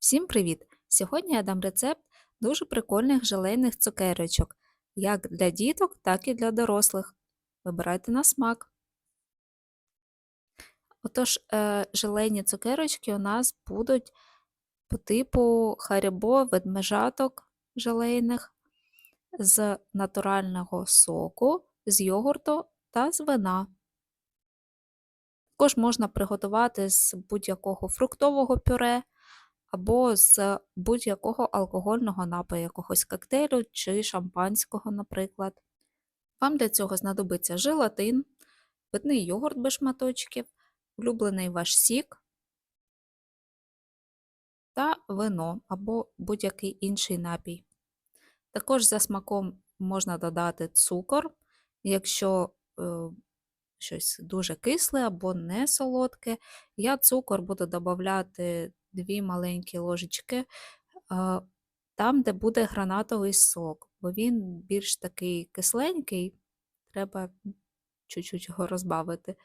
Всім привіт! Сьогодні я дам рецепт дуже прикольних желейних цукерочок, як для діток, так і для дорослих. Вибирайте на смак. Отож, е, желейні цукерочки у нас будуть по типу харібо ведмежаток желейних з натурального соку, з йогурту та з вина. Також можна приготувати з будь-якого фруктового пюре або з будь-якого алкогольного напою, якогось коктейлю чи шампанського, наприклад. Вам для цього знадобиться желатин, питний йогурт без шматочків, улюблений ваш сік та вино або будь-який інший напій. Також за смаком можна додати цукор, якщо е, щось дуже кисле або не солодке. Я цукор буду додавати 2 маленькі ложечки там, де буде гранатовий сок, бо він більш такий кисленький, треба чуть-чуть його розбавити.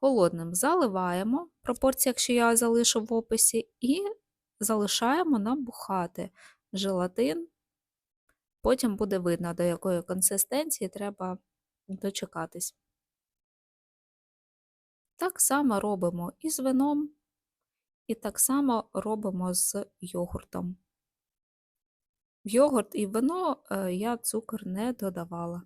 Холодним заливаємо, пропорція, якщо я залишу в описі, і залишаємо набухати желатин. Потім буде видно, до якої консистенції треба дочекатись. Так само робимо і з вином, і так само робимо з йогуртом. В йогурт і вино е, я цукор не додавала.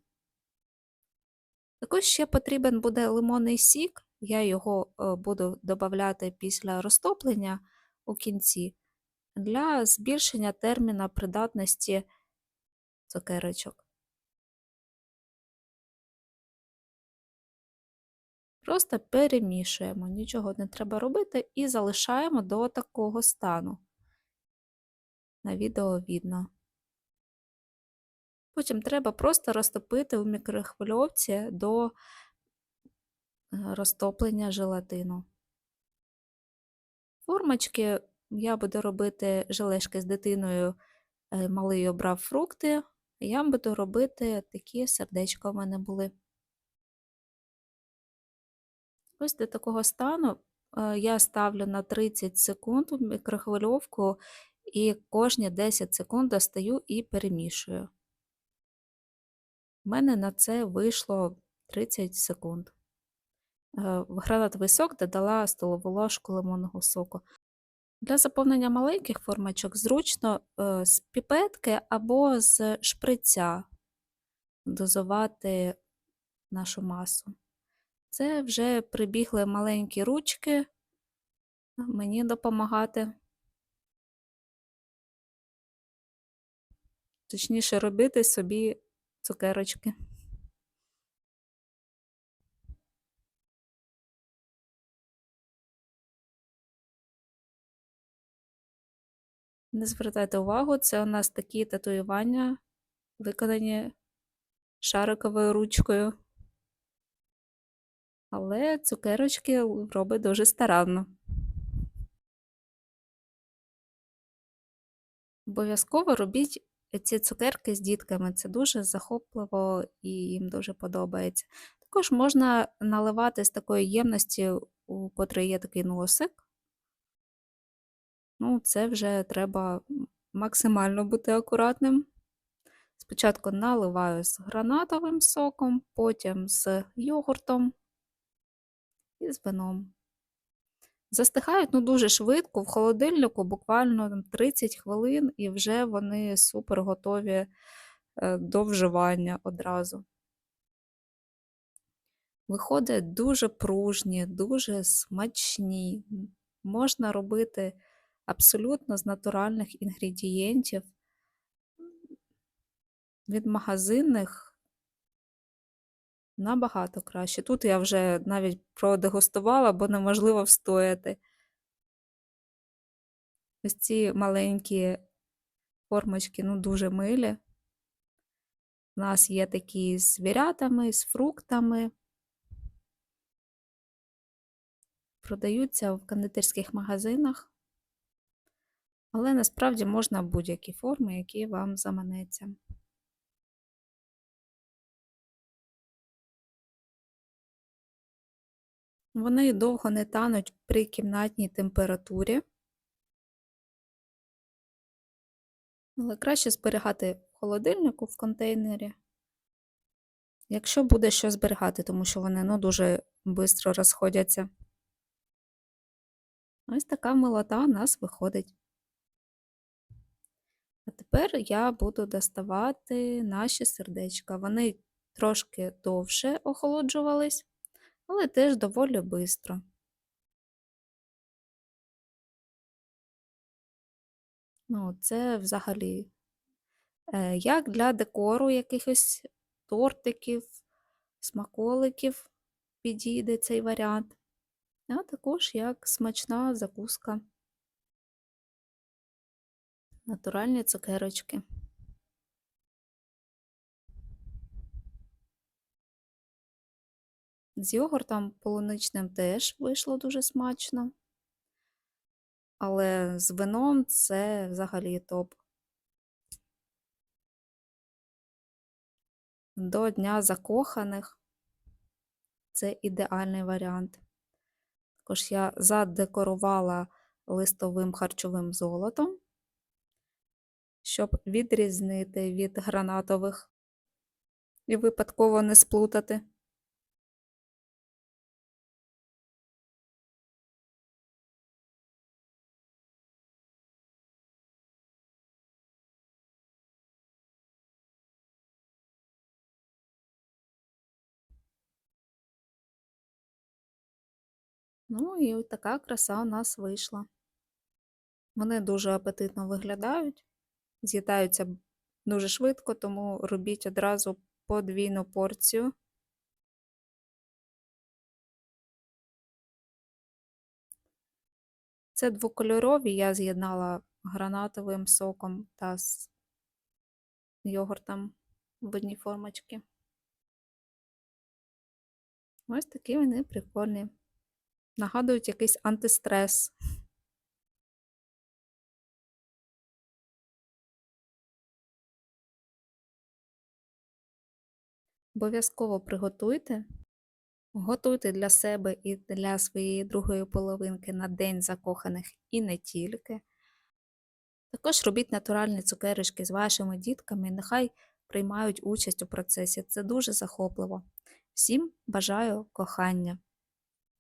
Також ще потрібен буде лимонний сік, я його е, буду додавати після розтоплення у кінці для збільшення терміна придатності цукерочок. Просто перемішуємо, нічого не треба робити, і залишаємо до такого стану. На відео видно. Потім треба просто розтопити у мікрохвильовці до е, розтоплення желатину. Формочки я буду робити желешки з дитиною, е, малий обрав фрукти, я буду робити такі сердечка у мене були. Ось до такого стану е, я ставлю на 30 секунд у мікрохвильовку і кожні 10 секунд достаю і перемішую. У мене на це вийшло 30 секунд. Е, в гранатовий сок додала столову ложку лимонного соку. Для заповнення маленьких формочок зручно е, з піпетки або з шприця дозувати нашу масу. Це вже прибігли маленькі ручки мені допомагати. Точніше, робити собі цукерочки. Не звертайте увагу, це у нас такі татуювання, виконані шариковою ручкою але цукерочки робить дуже старанно. Обов'язково робіть ці цукерки з дітками, це дуже захопливо і їм дуже подобається. Також можна наливати з такої ємності, у котрій є такий носик. Ну, це вже треба максимально бути акуратним. Спочатку наливаю з гранатовим соком, потім з йогуртом і з вином. Застигають ну, дуже швидко, в холодильнику буквально 30 хвилин, і вже вони супер готові е, до вживання одразу. Виходять дуже пружні, дуже смачні. Можна робити абсолютно з натуральних інгредієнтів. Від магазинних Набагато краще. Тут я вже навіть продегустувала, бо неможливо встояти. Ось ці маленькі формочки, ну, дуже милі. У нас є такі з звірятами, з фруктами. Продаються в кондитерських магазинах, але насправді можна будь-які форми, які вам заманеться. Вони довго не тануть при кімнатній температурі, але краще зберігати в холодильнику в контейнері, якщо буде що зберігати, тому що вони ну, дуже швидко розходяться. Ось така милота у нас виходить. А тепер я буду доставати наші сердечка. Вони трошки довше охолоджувались але теж доволі швидко. Ну, це взагалі е, як для декору якихось тортиків, смаколиків підійде цей варіант, а також як смачна закуска. Натуральні цукерочки. З йогуртом полуничним теж вийшло дуже смачно. Але з вином це взагалі топ. До Дня закоханих це ідеальний варіант. Також я задекорувала листовим харчовим золотом, щоб відрізнити від гранатових і випадково не сплутати. Ну і ось така краса у нас вийшла. Вони дуже апетитно виглядають, з'їдаються дуже швидко, тому робіть одразу подвійну порцію. Це двокольорові, я з'єднала гранатовим соком та з йогуртом в одній формочці. Ось такі вони прикольні. Нагадують якийсь антистрес. Обов'язково приготуйте. Готуйте для себе і для своєї другої половинки на День закоханих і не тільки. Також робіть натуральні цукерочки з вашими дітками, нехай приймають участь у процесі. Це дуже захопливо. Всім бажаю кохання!